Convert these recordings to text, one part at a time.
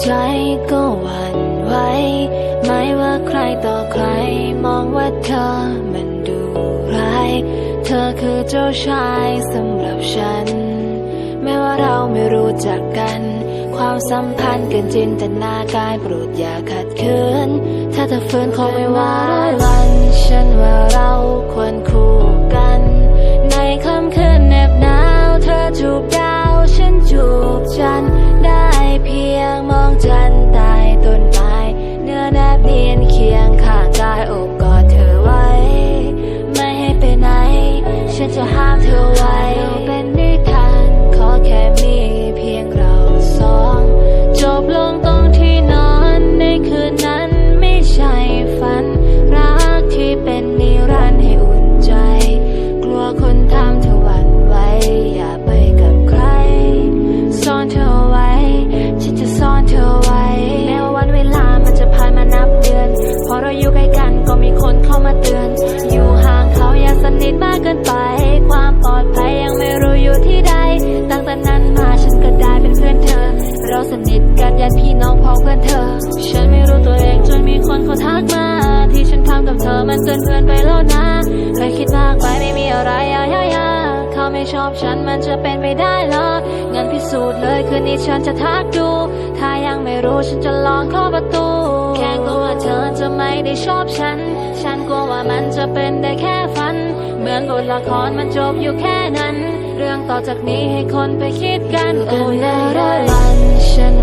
ใจก็หวั่นไหวไม่ว่าใครต่อใคร มองว่าเธอมันดูร้าย เธอคือเจ้าชายสำหรับฉัน แม้ว่าเราไม่รู้จักกัน ความสัมพันธ์เกันจินตนาการโปรดอย่าขัดขืนถ้าเธอฝืนคงไม่ว่าร้อยวัน ฉันว่าเราควรคู่ ฉันจะห้ามเธอไว้เป็นนิทานขอแค่มีเพียงเราสอง จบลง นิทกันยันพี่น้องพ้องเพื่อนเธอ ฉันไม่รู้ตัวเองจนมีคนเขาทักมา ที่ฉันทำกับเธอมันเกินเพื่อนไปแล้วนะเคยคิดมากไปไม่มีอะไรยายายาเขาไม่ชอบฉันมันจะเป็นไปได้เหรองั้นพิสูจน์เลยคืนนี้ฉันจะทักดู ถ้ายังไม่รู้ฉันจะลองเข้าะประตู แค่กลัวว่าเธอจะไม่ได้ชอบฉัน ฉันกลัวว่ามันจะเป็นได้แค่ฝัน เหมือนบทละครมันจบอยู่แค่นั้น เรื่องต่อจากนี้ให้คนไปคิดกันโอ้ยร้อยวัน ฉัน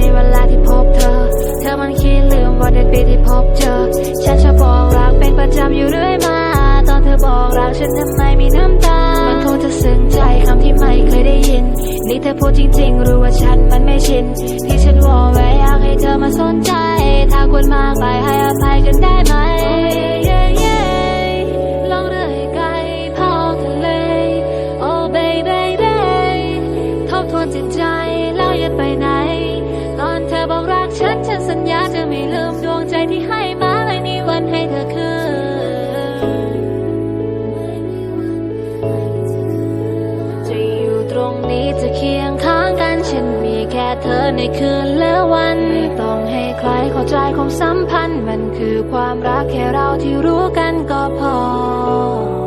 ในเวลาที่พบเธอ เธอมันคิดลืมว่าเดือนปีที่พบเจอ ฉันชอบบอกรักเป็นประจำอยู่เรื่อยมา ตอนเธอบอกรักฉันทำไมมีน้ำตา มันคงจะซึ้งใจคำที่ไม่เคยได้ยิน นี่เธอพูดจริงๆ รู้ว่าฉันมันไม่ชิน ที่ฉันวอแวร์อยากให้เธอมาสนใจ ถ้าควรมากไปให้อภัยกันได้ไหมลองเรื่อยไกลพอทะเลโอ้ baby baby ทบทวนจิตใจแล้วอย่าไปไหน อบอกรักฉัน ฉันสัญญาจะไม่ลืมดวงใจที่ให้มาไม่มีวันให้เธอคืนจะอยู่ตรงนี้จะเคียงข้างกัน ฉันมีแค่เธอในคืนและวัน ไม่ต้องให้ใครเข้าใจความสัมพันธ์ มันคือความรักแค่เราที่รู้กันก็พอ